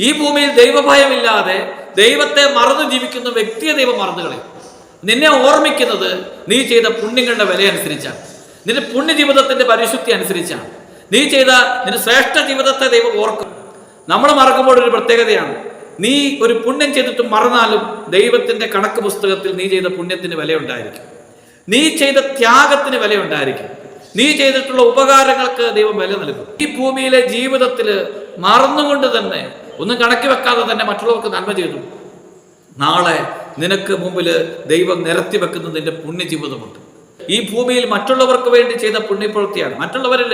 ഈ ഭൂമിയിൽ ദൈവഭയമില്ലാതെ ദൈവത്തെ മറന്നു ജീവിക്കുന്ന വ്യക്തിയെ ദൈവം മറന്നു നിന്നെ ഓർമ്മിക്കുന്നത് നീ ചെയ്ത പുണ്യങ്ങളുടെ വില അനുസരിച്ചാണ്. നിന്റെ പുണ്യ ജീവിതത്തിന്റെ പരിശുദ്ധി അനുസരിച്ചാണ്. നീ ചെയ്ത നിന്റെ ശ്രേഷ്ഠ ജീവിതത്തെ ദൈവം ഓർക്കും. നമ്മൾ മറക്കുമ്പോൾ ഒരു പ്രത്യേകതയാണ്. നീ ഒരു പുണ്യം ചെയ്തിട്ട് മറന്നാലും ദൈവത്തിന്റെ കണക്ക് പുസ്തകത്തിൽ നീ ചെയ്ത പുണ്യത്തിന് വിലയുണ്ടായിരിക്കും. നീ ചെയ്ത ത്യാഗത്തിന് വിലയുണ്ടായിരിക്കും. നീ ചെയ്തിട്ടുള്ള ഉപകാരങ്ങൾക്ക് ദൈവം വില നൽകും. ഈ ഭൂമിയിലെ ജീവിതത്തിൽ മറന്നുകൊണ്ട് തന്നെ ഒന്നും കണക്കി വെക്കാതെ തന്നെ മറ്റുള്ളവർക്ക് നന്മ ചെയ്തു. നാളെ നിനക്ക് മുമ്പിൽ ദൈവം നിരത്തി വെക്കുന്ന നിന്റെ പുണ്യജീവിതമുണ്ട്. ഈ ഭൂമിയിൽ മറ്റുള്ളവർക്ക് വേണ്ടി ചെയ്ത പുണ്യപ്രവൃത്തിയാണ്. മറ്റുള്ളവരിൽ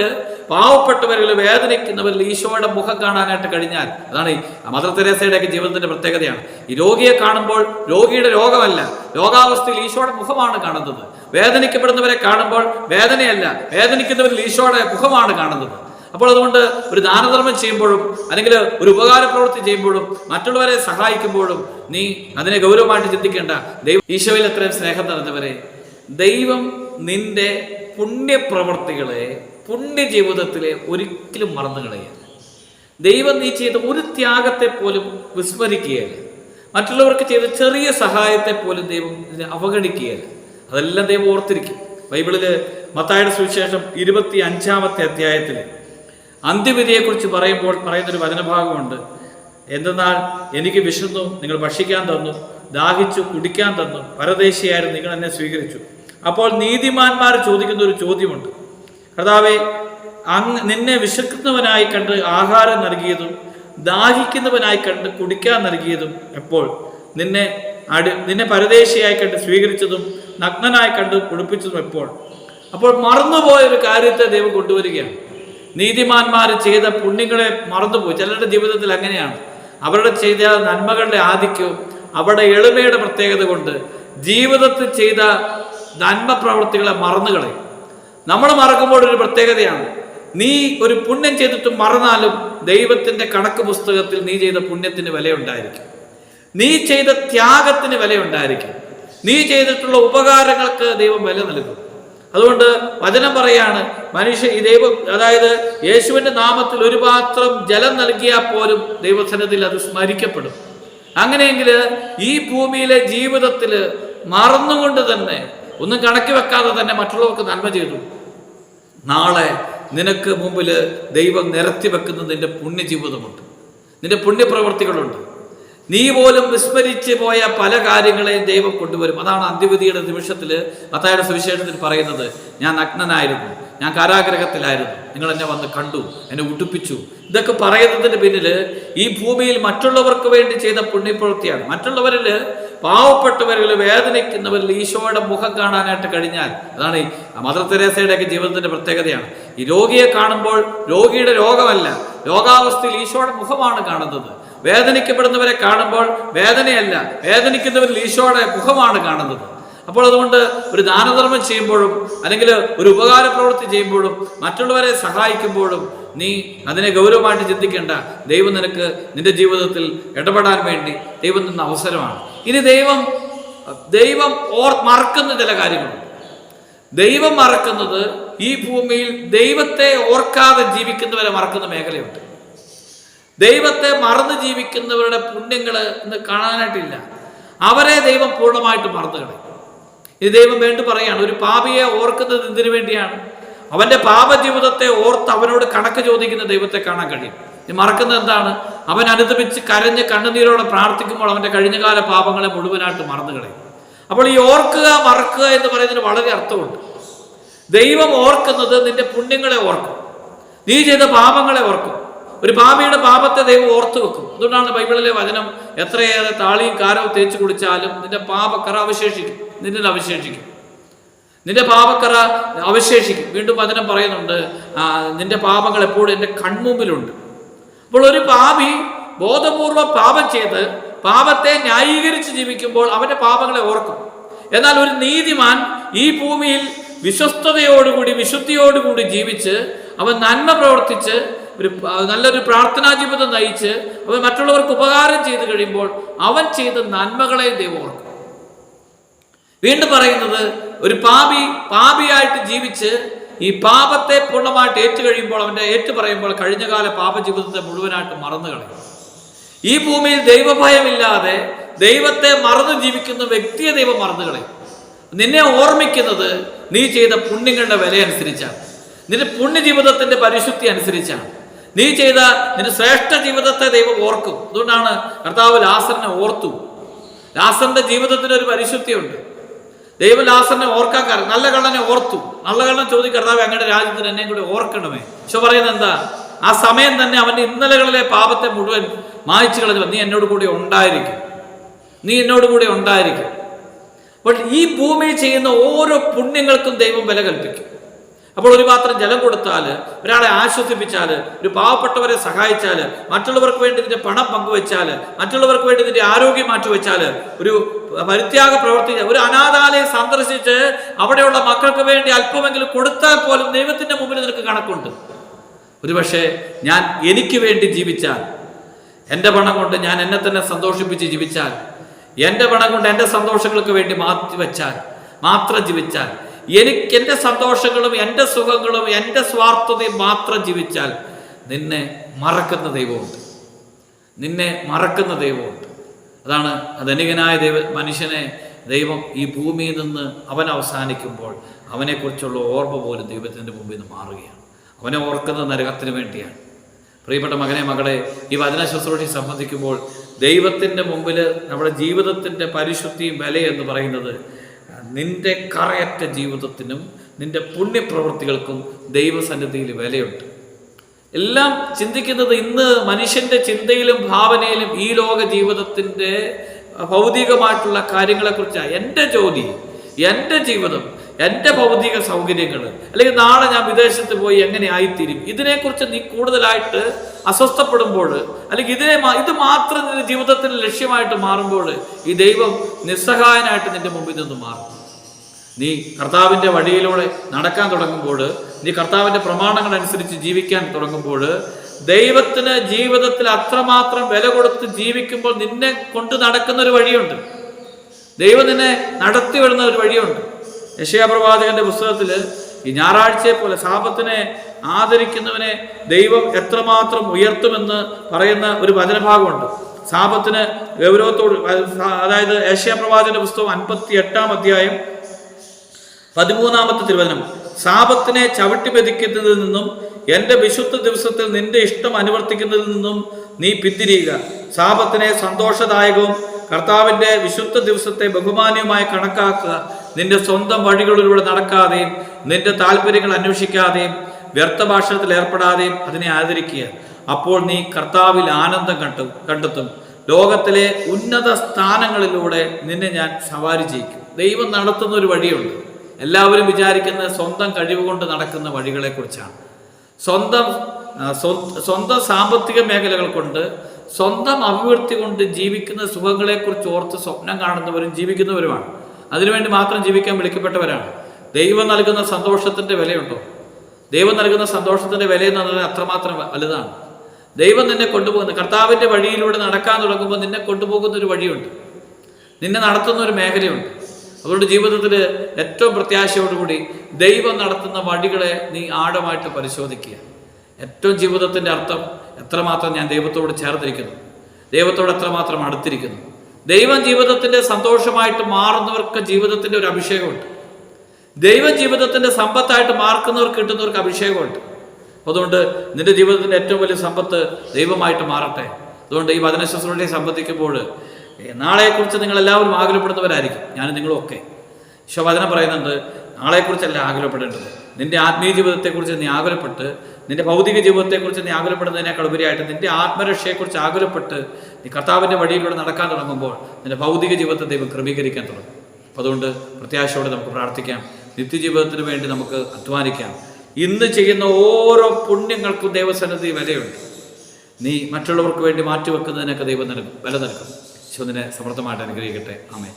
പാവപ്പെട്ടവരിൽ വേദനിക്കുന്നവരിൽ ഈശോയുടെ മുഖം കാണാനായിട്ട് കഴിഞ്ഞാൽ അതാണ് മദർ തെരേസയുടെയൊക്കെ ജീവിതത്തിന്റെ പ്രത്യേകതയാണ്. ഈ രോഗിയെ കാണുമ്പോൾ രോഗിയുടെ രോഗമല്ല രോഗാവസ്ഥയിൽ ഈശോയുടെ മുഖമാണ് കാണുന്നത്. വേദനിക്കപ്പെടുന്നവരെ കാണുമ്പോൾ വേദനയല്ല വേദനിക്കുന്നവരിൽ ഈശോയുടെ മുഖമാണ് കാണുന്നത്. അപ്പോൾ അതുകൊണ്ട് ഒരു ദാനധർമ്മം ചെയ്യുമ്പോഴും അല്ലെങ്കിൽ ഒരു ഉപകാര പ്രവൃത്തി ചെയ്യുമ്പോഴും മറ്റുള്ളവരെ സഹായിക്കുമ്പോഴും നീ അതിനെ ഗൗരവമായിട്ട് ചിന്തിക്കേണ്ട. ദൈവം ഈശോയിൽ അത്രയും സ്നേഹം നിറഞ്ഞവരെ ദൈവം നിന്റെ പുണ്യപ്രവർത്തികളെ പുണ്യ ജീവിതത്തിലെ ഒരിക്കലും മറന്നു കളയുക ദൈവം നീ ചെയ്ത ഒരു ത്യാഗത്തെ പോലും വിസ്മരിക്കുകയല്ല. മറ്റുള്ളവർക്ക് ചെയ്ത ചെറിയ സഹായത്തെ പോലും ദൈവം ഇതിനെ അവഗണിക്കുകയല്ല. അതെല്ലാം ദൈവം ഓർത്തിരിക്കും. ബൈബിളിൽ മത്തായുടെ സുവിശേഷം ഇരുപത്തി അഞ്ചാമത്തെ അധ്യായത്തിൽ അന്ത്യവിധിയെക്കുറിച്ച് പറയുമ്പോൾ പറയുന്നൊരു വചനഭാഗമുണ്ട്. എന്തെന്നാൽ എനിക്ക് വിശന്നു നിങ്ങൾ ഭക്ഷിക്കാൻ തന്നു ദാഹിച്ചു കുടിക്കാൻ തന്നു പരദേശിയായിരുന്നു നിങ്ങൾ എന്നെ സ്വീകരിച്ചു. അപ്പോൾ നീതിമാന്മാർ ചോദിക്കുന്ന ഒരു ചോദ്യമുണ്ട്. കർത്താവെ അങ്ങ് നിന്നെ വിശക്കുന്നവനായി കണ്ട് ആഹാരം നൽകിയതും ദാഹിക്കുന്നവനായി കണ്ട് കുടിക്കാൻ നൽകിയതും എപ്പോൾ? നിന്നെ അടി നിന്നെ പരദേശിയായി കണ്ട് സ്വീകരിച്ചതും നഗ്നനായി കണ്ട് കുടിപ്പിച്ചതും എപ്പോൾ? അപ്പോൾ മറന്നുപോയ ഒരു കാര്യത്തെ ദൈവം കൊണ്ടുവരികയാണ്. നീതിമാന്മാർ ചെയ്ത പുണ്യങ്ങളെ മറന്നുപോയി. ചിലരുടെ ജീവിതത്തിൽ അങ്ങനെയാണ്. അവരുടെ ചെയ്ത നന്മകളുടെ ആധിക്യവും അവരുടെ എളിമയുടെ പ്രത്യേകത കൊണ്ട് ജീവിതത്തിൽ ചെയ്ത നന്മ പ്രവൃത്തികളെ മറന്നുകളയും നമ്മൾ മറക്കുമ്പോൾ ഒരു പ്രത്യേകതയാണ്. നീ ഒരു പുണ്യം ചെയ്തിട്ട് മറന്നാലും ദൈവത്തിന്റെ കണക്ക് പുസ്തകത്തിൽ നീ ചെയ്ത പുണ്യത്തിന് വിലയുണ്ടായിരിക്കും. നീ ചെയ്ത ത്യാഗത്തിന് വിലയുണ്ടായിരിക്കും. നീ ചെയ്തിട്ടുള്ള ഉപകാരങ്ങൾക്ക് ദൈവം വില നൽകും. അതുകൊണ്ട് വചനം പറയാണ് മനുഷ്യ ഈ ദൈവം അതായത് യേശുവിന്റെ നാമത്തിൽ ഒരു പാത്രം ജലം നൽകിയാൽ പോലും ദൈവസനത്തിൽ അത് സ്മരിക്കപ്പെടും. അങ്ങനെയെങ്കിൽ ഈ ഭൂമിയിലെ ജീവിതത്തിൽ മറന്നുകൊണ്ട് തന്നെ ഒന്നും കണക്കി വെക്കാതെ തന്നെ മറ്റുള്ളവർക്ക് നന്മ ചെയ്തു. നാളെ നിനക്ക് മുമ്പിൽ ദൈവം നിരത്തി വെക്കുന്ന നിന്റെ പുണ്യജീവിതമുണ്ട്. നിന്റെ പുണ്യപ്രവർത്തികളുണ്ട് നീ പോലും വിസ്മരിച്ച് പോയ പല കാര്യങ്ങളെയും ദൈവം കൊണ്ടുവരും. അതാണ് അന്ത്യവിധിയുടെ നിമിഷത്തിൽ മത്തായുടെ സുവിശേഷത്തിൽ പറയുന്നത് ഞാൻ നഗ്നനായിരുന്നു ഞാൻ കാരാഗ്രഹത്തിലായിരുന്നു നിങ്ങൾ എന്നെ വന്ന് കണ്ടു എന്നെ ഉടുപ്പിച്ചു. ഇതൊക്കെ പറയുന്നതിന് പിന്നിൽ ഈ ഭൂമിയിൽ മറ്റുള്ളവർക്ക് വേണ്ടി ചെയ്ത പുണ്യപ്രവൃത്തിയാണ്. മറ്റുള്ളവരിൽ പാവപ്പെട്ടവരിൽ വേദനിക്കുന്നവരിൽ ഈശോയുടെ മുഖം കാണാനായിട്ട് കഴിഞ്ഞാൽ അതാണ് ഈ മദർ തെരേസയുടെയൊക്കെ ജീവിതത്തിന്റെ പ്രത്യേകതയാണ്. ഈ രോഗിയെ കാണുമ്പോൾ രോഗിയുടെ രോഗമല്ല രോഗാവസ്ഥയിൽ ഈശോയുടെ മുഖമാണ് കാണുന്നത്. വേദനിക്കപ്പെടുന്നവരെ കാണുമ്പോൾ വേദനയല്ല. വേദനിക്കുന്നവരിൽ ഈശോയുടെ മുഖമാണ് കാണുന്നത്. അപ്പോൾ അതുകൊണ്ട് ഒരു ദാനധർമ്മം ചെയ്യുമ്പോഴും അല്ലെങ്കിൽ ഒരു ഉപകാര പ്രവൃത്തി ചെയ്യുമ്പോഴും മറ്റുള്ളവരെ സഹായിക്കുമ്പോഴും നീ അതിനെ ഗൗരവമായിട്ട് ചിന്തിക്കേണ്ട. ദൈവം നിനക്ക് നിന്റെ ജീവിതത്തിൽ ഇടപെടാൻ വേണ്ടി ദൈവം നിന്ന അവസരമാണ്. ഇനി ദൈവം ദൈവം ഓർ മറക്കുന്ന ചില കാര്യങ്ങളുണ്ട് ദൈവം മറക്കുന്നത് ഈ ഭൂമിയിൽ ദൈവത്തെ ഓർക്കാതെ ജീവിക്കുന്നവരെ മറക്കുന്ന മേഖലയുണ്ട്. ദൈവത്തെ മറന്ന് ജീവിക്കുന്നവരുടെ പുണ്യങ്ങൾ ഇന്ന് കാണാനായിട്ടില്ല. അവരെ ദൈവം പൂർണമായിട്ട് മറന്നു കളയും. ഇത് ദൈവം വേണ്ടി പറയാണ് ഒരു പാപിയെ ഓർക്കുന്നത് എന്തിനു വേണ്ടിയാണ്? അവന്റെ പാപജീവിതത്തെ ഓർത്ത് അവനോട് കണക്ക് ചോദിക്കുന്ന ദൈവത്തെ കാണാൻ കഴിയും. ഇത് മറക്കുന്നത് എന്താണ്? അവൻ അനുദപിച്ച് കരഞ്ഞ് കണ്ണുനീരോടെ പ്രാർത്ഥിക്കുമ്പോൾ അവന്റെ കഴിഞ്ഞകാല പാപങ്ങളെ മുഴുവനായിട്ട് മറന്നു കളയും. അപ്പോൾ ഈ ഓർക്കുക മറക്കുക എന്ന് പറയുന്നതിന് വളരെ അർത്ഥമുണ്ട്. ദൈവം ഓർക്കുന്നത് നിന്റെ പുണ്യങ്ങളെ ഓർക്കും. നീ ചെയ്ത പാപങ്ങളെ ഓർക്കും. ഒരു പാപിയുടെ പാപത്തെ ദൈവം ഓർത്തു വെക്കും. അതുകൊണ്ടാണ് ബൈബിളിലെ വചനം എത്രയേറെ താളിയും കാരവും തേച്ച് കുടിച്ചാലും നിന്റെ പാപക്കറ അവശേഷിക്കും. നിന്നിൽ അവശേഷിക്കും. നിന്റെ പാപക്കറ അവശേഷിക്കും. വീണ്ടും വചനം പറയുന്നുണ്ട് നിന്റെ പാപങ്ങൾ എപ്പോഴും എന്റെ കൺമുമ്പിലുണ്ട്. അപ്പോൾ ഒരു പാപി ബോധപൂർവം പാപം ചെയ്ത് പാപത്തെ ന്യായീകരിച്ച് ജീവിക്കുമ്പോൾ അവന്റെ പാപങ്ങളെ ഓർക്കും. എന്നാൽ ഒരു നീതിമാൻ ഈ ഭൂമിയിൽ വിശ്വസ്തയോടുകൂടി വിശുദ്ധിയോടുകൂടി ജീവിച്ച് അവൻ നന്മ പ്രവർത്തിച്ച് ഒരു നല്ലൊരു പ്രാർത്ഥനാ ജീവിതം നയിച്ച് അവൻ മറ്റുള്ളവർക്ക് ഉപകാരം ചെയ്തു കഴിയുമ്പോൾ അവൻ ചെയ്ത നന്മകളെ ദൈവം ഓർക്കും. വീണ്ടും പറയുന്നത് ഒരു പാപി പാപിയായിട്ട് ജീവിച്ച് ഈ പാപത്തെ പൂർണമായിട്ട് ഏറ്റു കഴിയുമ്പോൾ അവന്റെ ഏറ്റു പറയുമ്പോൾ കഴിഞ്ഞകാല പാപജീവിതത്തെ മുഴുവനായിട്ട് മറന്നു കളയും. ഈ ഭൂമിയിൽ ദൈവഭയമില്ലാതെ ദൈവത്തെ മറന്നു ജീവിക്കുന്ന വ്യക്തിയെ ദൈവം മറന്നു കളയും. നിന്നെ ഓർമ്മിക്കുന്നത് നീ ചെയ്ത പുണ്യങ്ങളുടെ വില അനുസരിച്ചാണ് നിന്റെ പുണ്യ ജീവിതത്തിന്റെ പരിശുദ്ധി അനുസരിച്ചാണ്. നീ ചെയ്ത നിന്റെ ശ്രേഷ്ഠ ജീവിതത്തെ ദൈവം ഓർക്കും. അതുകൊണ്ടാണ് കർത്താവ് ലാസറിനെ ഓർത്തു. ലാസറിന്റെ ജീവിതത്തിന് ഒരു പരിശുദ്ധിയുണ്ട്. ദൈവം ലാസറിനെ ഓർക്കാൻ കാരണം നല്ല കള്ളനെ ഓർത്തു. നല്ല കള്ളൻ ചോദിക്കും കർത്താവ് അങ്ങയുടെ രാജ്യത്തിന് എന്നെയും കൂടി ഓർക്കണമേ. പക്ഷെ പറയുന്നത് എന്താ? ആ സമയം തന്നെ അവന്റെ ഇന്നലകളിലെ പാപത്തെ മുഴുവൻ മായ്ച്ചു കളഞ്ഞു നീ എന്നോട് കൂടി ഉണ്ടായിരിക്കും. നീ എന്നോട് കൂടി ഉണ്ടായിരിക്കും. ബട്ട് ഈ ഭൂമിയിൽ ചെയ്യുന്ന ഓരോ പുണ്യങ്ങൾക്കും ദൈവം വില കൽപ്പിക്കും. അപ്പോൾ ഒരു പാത്രം ജലം കൊടുത്താൽ ഒരാളെ ആശ്വസിപ്പിച്ചാൽ ഒരു പാവപ്പെട്ടവരെ സഹായിച്ചാൽ മറ്റുള്ളവർക്ക് വേണ്ടി ഇതിന്റെ പണം പങ്കുവെച്ചാൽ മറ്റുള്ളവർക്ക് വേണ്ടി ഇതിന്റെ ആരോഗ്യം മാറ്റിവെച്ചാൽ ഒരു പരിത്യാഗ പ്രവർത്തി ഒരു അനാഥാലയം സന്ദർശിച്ച് അവിടെയുള്ള മക്കൾക്ക് വേണ്ടി അല്പമെങ്കിലും കൊടുത്താൽ പോലും ദൈവത്തിന്റെ മുമ്പിൽ നിനക്ക് കണക്കുണ്ട്. ഒരുപക്ഷെ ഞാൻ എനിക്ക് വേണ്ടി ജീവിച്ചാൽ എന്റെ പണം കൊണ്ട് ഞാൻ എന്നെ തന്നെ സന്തോഷിപ്പിച്ച് ജീവിച്ചാൽ എന്റെ പണം കൊണ്ട് എന്റെ സന്തോഷങ്ങൾക്ക് വേണ്ടി മാറ്റി വെച്ചാൽ മാത്രം ജീവിച്ചാൽ എനിക്ക് എന്റെ സന്തോഷങ്ങളും എന്റെ സുഖങ്ങളും എന്റെ സ്വാർത്ഥതയും മാത്രം ജീവിച്ചാൽ നിന്നെ മറക്കുന്ന ദൈവമുണ്ട്. നിന്നെ മറക്കുന്ന ദൈവമുണ്ട്. അതാണ് ധനികനായ ദൈവ മനുഷ്യനെ ദൈവം ഈ ഭൂമിയിൽ നിന്ന് അവൻ അവസാനിക്കുമ്പോൾ അവനെക്കുറിച്ചുള്ള ഓർമ്മ പോലും ദൈവത്തിന്റെ മുമ്പിൽ നിന്ന് മാറുകയാണ്. അവനെ ഓർക്കുന്നത് നരകത്തിന് വേണ്ടിയാണ്. പ്രിയപ്പെട്ട മകനെ മകളെ ഈ വചന ശുശ്രൂഷ സംബന്ധിക്കുമ്പോൾ ദൈവത്തിന്റെ മുമ്പിൽ നമ്മുടെ ജീവിതത്തിന്റെ പരിശുദ്ധിയും വിലയെന്ന് പറയുന്നത് നിന്റെ കറയറ്റ ജീവിതത്തിനും നിന്റെ പുണ്യപ്രവൃത്തികൾക്കും ദൈവസന്നിധിയിൽ വിലയുണ്ട്. എല്ലാം ചിന്തിക്കുന്നത് ഇന്ന് മനുഷ്യന്റെ ചിന്തയിലും ഭാവനയിലും ഈ ലോക ജീവിതത്തിന്റെ ഭൗതികമായിട്ടുള്ള കാര്യങ്ങളെക്കുറിച്ചാണ് എന്റെ ജോലി എന്റെ ജീവിതം എന്റെ ഭൗതിക സൗകര്യങ്ങൾ അല്ലെങ്കിൽ നാളെ ഞാൻ വിദേശത്ത് പോയി എങ്ങനെ ആയിത്തീരും ഇതിനെക്കുറിച്ച് നീ കൂടുതലായിട്ട് അസ്വസ്ഥപ്പെടുമ്പോൾ അല്ലെങ്കിൽ ഇതിനെ ഇത് മാത്രം നിന്റെ ജീവിതത്തിന് ലക്ഷ്യമായിട്ട് മാറുമ്പോൾ ഈ ദൈവം നിസ്സഹായനായിട്ട് നിന്റെ മുമ്പിൽ നിന്ന് മാറും. നീ കർത്താവിന്റെ വഴിയിലൂടെ നടക്കാൻ തുടങ്ങുമ്പോൾ നീ കർത്താവിന്റെ പ്രമാണങ്ങൾ അനുസരിച്ച് ജീവിക്കാൻ തുടങ്ങുമ്പോൾ ദൈവത്തിന് ജീവിതത്തിൽ അത്രമാത്രം വില കൊടുത്ത് ജീവിക്കുമ്പോൾ നിന്നെ കൊണ്ട് നടക്കുന്ന ഒരു വഴിയുണ്ട്. ദൈവം നിന്നെ നടത്തി വരുന്ന ഒരു വഴിയുണ്ട്. യശയാപ്രവാചകന്റെ പുസ്തകത്തിൽ ഈ ഞായറാഴ്ചയെ പോലെ സാപത്തിനെ ആദരിക്കുന്നവനെ ദൈവം എത്രമാത്രം ഉയർത്തുമെന്ന് പറയുന്ന ഒരു വചനഭാഗമുണ്ട്. സാപത്തിന് ഗൗരവത്തോട് അതായത് യശയാപ്രവാചകന്റെ പുസ്തകം അൻപത്തി എട്ടാം അധ്യായം പതിമൂന്നാമത്തെ തിരുവചനം. സാപത്തിനെ ചവിട്ടി മെതിക്കുന്നതിൽ നിന്നും എന്റെ വിശുദ്ധ ദിവസത്തിൽ നിന്റെ ഇഷ്ടം അനുവർത്തിക്കുന്നതിൽ നിന്നും നീ പിന്തിരിയുക. ശാപത്തിനെ സന്തോഷദായകവും കർത്താവിന്റെ വിശുദ്ധ ദിവസത്തെ ബഹുമാന്യമായി കണക്കാക്കുക. നിന്റെ സ്വന്തം വഴികളിലൂടെ നടക്കാതെയും നിന്റെ താല്പര്യങ്ങൾ അന്വേഷിക്കാതെയും വ്യർത്ഥ ഭാഷണത്തിൽ ഏർപ്പെടാതെയും അതിനെ ആദരിക്കുക. അപ്പോൾ നീ കർത്താവിൽ ആനന്ദം കണ്ടു കണ്ടെത്തും. ലോകത്തിലെ ഉന്നത സ്ഥാനങ്ങളിലൂടെ നിന്നെ ഞാൻ സവാരി ചെയ്യിക്കും. ദൈവം നടത്തുന്ന ഒരു വഴിയുണ്ട്. എല്ലാവരും വിചാരിക്കുന്നത് സ്വന്തം കഴിവുകൊണ്ട് നടക്കുന്ന വഴികളെക്കുറിച്ചാണ്. സ്വന്തം സ്വന്തം സാമ്പത്തിക മേഖലകൾ കൊണ്ട് സ്വന്തം അഭിവൃദ്ധി കൊണ്ട് ജീവിക്കുന്ന സുഖങ്ങളെക്കുറിച്ച് ഓർത്ത് സ്വപ്നം കാണുന്നവരും ജീവിക്കുന്നവരുമാണ്. അതിനുവേണ്ടി മാത്രം ജീവിക്കാൻ വിളിക്കപ്പെട്ടവരാണ്. ദൈവം നൽകുന്ന സന്തോഷത്തിന്റെ വിലയുണ്ടോ? ദൈവം നൽകുന്ന സന്തോഷത്തിന്റെ വില എന്ന് പറഞ്ഞാൽ അത്രമാത്രം വലുതാണ്. ദൈവം നിന്നെ കൊണ്ടുപോകുന്ന. കർത്താവിന്റെ വഴിയിലൂടെ നടക്കാൻ തുടങ്ങുമ്പോൾ നിന്നെ കൊണ്ടുപോകുന്ന ഒരു വഴിയുണ്ട്. നിന്നെ നടത്തുന്ന ഒരു മേഖലയുണ്ട്. അതുകൊണ്ട് ജീവിതത്തിൽ ഏറ്റവും പ്രത്യാശയോടുകൂടി ദൈവം നടത്തുന്ന വഴികളെ നീ ആഴമായിട്ട് പരിശോധിക്കുക. ഏറ്റവും ജീവിതത്തിന്റെ അർത്ഥം എത്രമാത്രം ഞാൻ ദൈവത്തോട് ചേർത്തിരിക്കുന്നു ദൈവത്തോട് എത്രമാത്രം അടുത്തിരിക്കുന്നു. ദൈവം ജീവിതത്തിന്റെ സന്തോഷമായിട്ട് മാറുന്നവർക്ക് ജീവിതത്തിന്റെ ഒരു അഭിഷേകമുണ്ട്. ദൈവം ജീവിതത്തിന്റെ സമ്പത്തായിട്ട് മാർക്കുന്നവർക്ക് കിട്ടുന്നവർക്ക് അഭിഷേകമുണ്ട്. അതുകൊണ്ട് നിന്റെ ജീവിതത്തിന്റെ ഏറ്റവും വലിയ സമ്പത്ത് ദൈവമായിട്ട് മാറട്ടെ. അതുകൊണ്ട് ഈ വചനശസ്ത്രയെ സംബന്ധിക്കുമ്പോൾ നാളെക്കുറിച്ച് നിങ്ങളെല്ലാവരും ആകുലപ്പെടുന്നവരായിരിക്കും ഞാനും നിങ്ങളും ഒക്കെ ഈശോ വചനം പറയുന്നുണ്ട് നാളെക്കുറിച്ചല്ല ആകുലപ്പെടേണ്ടത്. നിന്റെ ആത്മീയ ജീവിതത്തെക്കുറിച്ച് നീ ആകുലപ്പെട്ട് നിന്റെ ഭൗതിക ജീവിതത്തെക്കുറിച്ച് നീ ആകുലപ്പെടുന്നതിനേക്കാൾ ഉപരിയായിട്ട് നിന്റെ ആത്മരക്ഷയെക്കുറിച്ച് ആകുലപ്പെട്ട് നീ കർത്താവിന്റെ വഴിയിലൂടെ നടക്കാൻ തുടങ്ങുമ്പോൾ നിന്റെ ഭൗതിക ജീവിതത്തെ ദൈവം ക്രമീകരിക്കാൻ തുടങ്ങും. അപ്പോൾ അതുകൊണ്ട് പ്രത്യാശയോടെ നമുക്ക് പ്രാർത്ഥിക്കാം. നിത്യജീവിതത്തിന് വേണ്ടി നമുക്ക് അധ്വാനിക്കാം. ഇന്ന് ചെയ്യുന്ന ഓരോ പുണ്യങ്ങൾക്കും ദൈവസന്നിധി വിലയുണ്ട്. നീ മറ്റുള്ളവർക്ക് വേണ്ടി മാറ്റിവെക്കുന്നതിനൊക്കെ ദൈവം നൽകും വില നൽകും. ശിവനെ സമൃദ്ധമായിട്ട് അനുഗ്രഹിക്കട്ടെ ആമേ